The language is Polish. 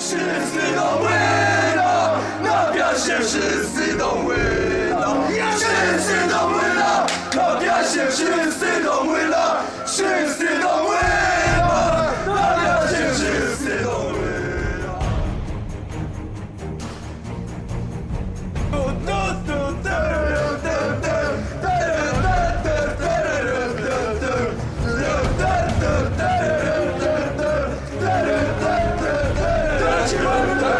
Wszyscy do młyna, na piasie wszyscy.